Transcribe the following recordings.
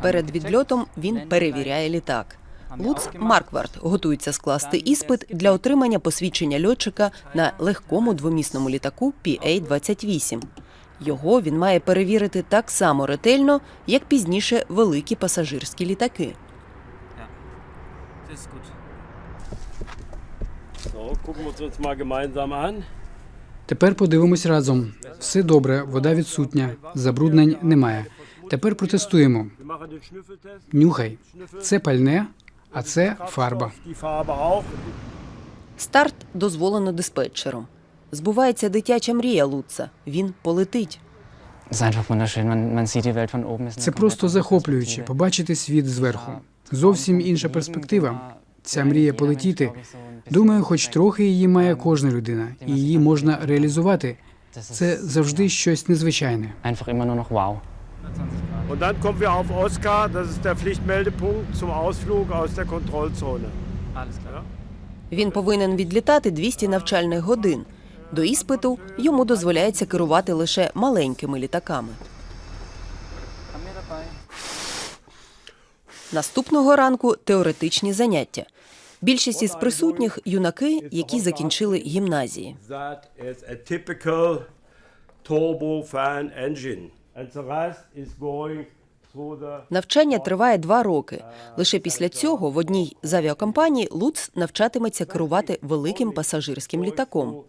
Перед відльотом він перевіряє літак. Луц Марквард готується скласти іспит для отримання посвідчення льотчика на легкому двомісному літаку PA-28. Його він має перевірити так само ретельно, як пізніше великі пасажирські літаки. So, gucken wir uns uns mal gemeinsam an. Тепер подивимось разом. Все добре, вода відсутня, забруднень немає. Тепер протестуємо. Нюхай. Це пальне, а це фарба. Старт дозволено диспетчером. Збувається дитяча мрія Луца. Він полетить. Це просто захоплююче побачити світ зверху. Зовсім інша перспектива. Ця мрія полетіти. Думаю, хоч трохи її має кожна людина, і її можна реалізувати. Це завжди щось незвичайне. Und dann kommen wir auf Oskar. Das ist der Pflichtmeldepunkt zum Ausflug aus der Kontrollzone. Він повинен відлітати 200 навчальних годин. До іспиту йому дозволяється керувати лише маленькими літаками. Наступного ранку теоретичні заняття. Більшість із присутніх юнаки, які закінчили гімназії. Навчання триває два роки. Лише після цього в одній з авіакомпаній Луц навчатиметься керувати великим пасажирським літаком.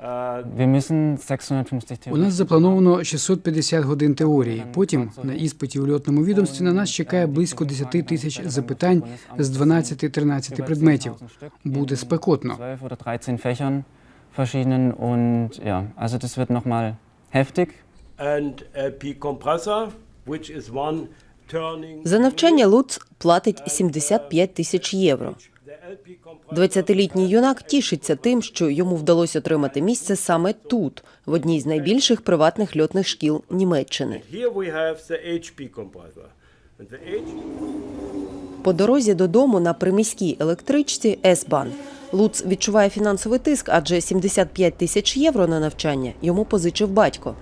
650 У нас заплановано 650 годин теорії. Потім на іспиті у льотному відомстві на нас чекає близько 10 тисяч запитань з 12-13 предметів. Буде спекотно. 12 oder 13 Fächern verschiedenen und ja, also das wird nochmal heftig. and a P compressor, which is one turning. За навчання Луц платить 75 тисяч євро. The 20-літній юнак тішиться тим, що йому вдалося отримати місце саме тут, в одній з найбільших приватних льотних шкіл Німеччини. По дорозі додому на приміській електричці С-Бан Луц відчуває фінансовий тиск, адже 75 тисяч євро на навчання йому позичив батько.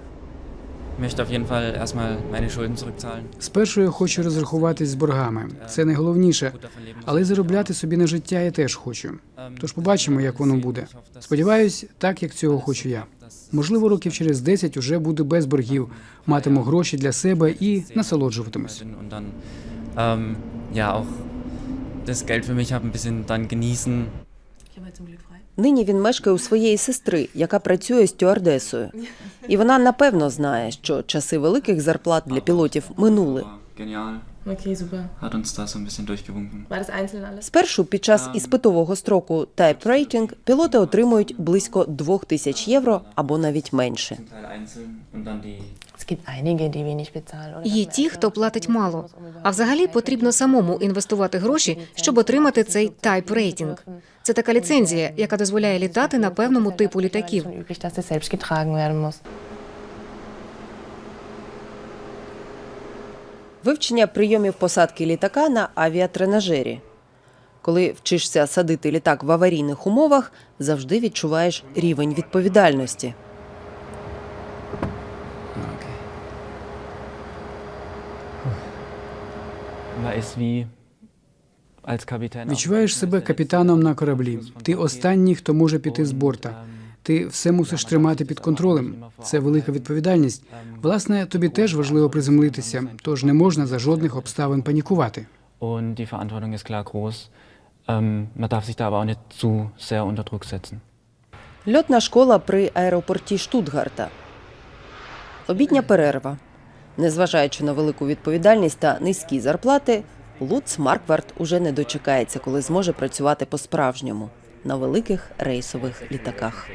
Спершу я хочу розрахуватись з боргами. Це найголовніше. Але заробляти собі на життя я теж хочу. Тож побачимо, як воно буде. Сподіваюсь, так як цього хочу я. Можливо, років через 10 уже буду без боргів, матиму гроші для себе і насолоджуватимусь. ähm, ja auch das Geld für mich habe ein bisschen dann genießen. Нині він мешкає у своєї сестри, яка працює стюардесою. І вона напевно знає, що часи великих зарплат для пілотів минули. Okay, super. Hat uns da so ein bisschen durchgewunken. War das einzeln alles? Спершу під час іспитового строку Type Rating пілоти отримують близько 2 тисяч євро або навіть менше. Zum Teil einzeln und dann die Es gibt einige, die wenig bezahlen. oder? Є ті, хто платить мало. А взагалі потрібно самому інвестувати гроші, щоб отримати цей type rating. Це така ліцензія, яка дозволяє літати на певному типу літаків. Üblich, dass das selbst getragen werden muss. Вивчення прийомів посадки літака на авіатренажері. Коли вчишся садити літак в аварійних умовах, завжди відчуваєш рівень відповідальності. Відчуваєш себе капітаном на кораблі. Ти останній, хто може піти з борта. Ти все мусиш тримати під контролем. Це велика відповідальність. Власне, тобі теж важливо приземлитися, тож не можна за жодних обставин панікувати. Und die Verantwortung ist klar groß. Ähm, man darf sich da aber auch nicht zu sehr unter Druck setzen. Льотна школа при аеропорті Штутгарта. Обідня перерва. Незважаючи на велику відповідальність та низькі зарплати, Луц Марквард уже не дочекається, коли зможе працювати по-справжньому на великих рейсових літаках.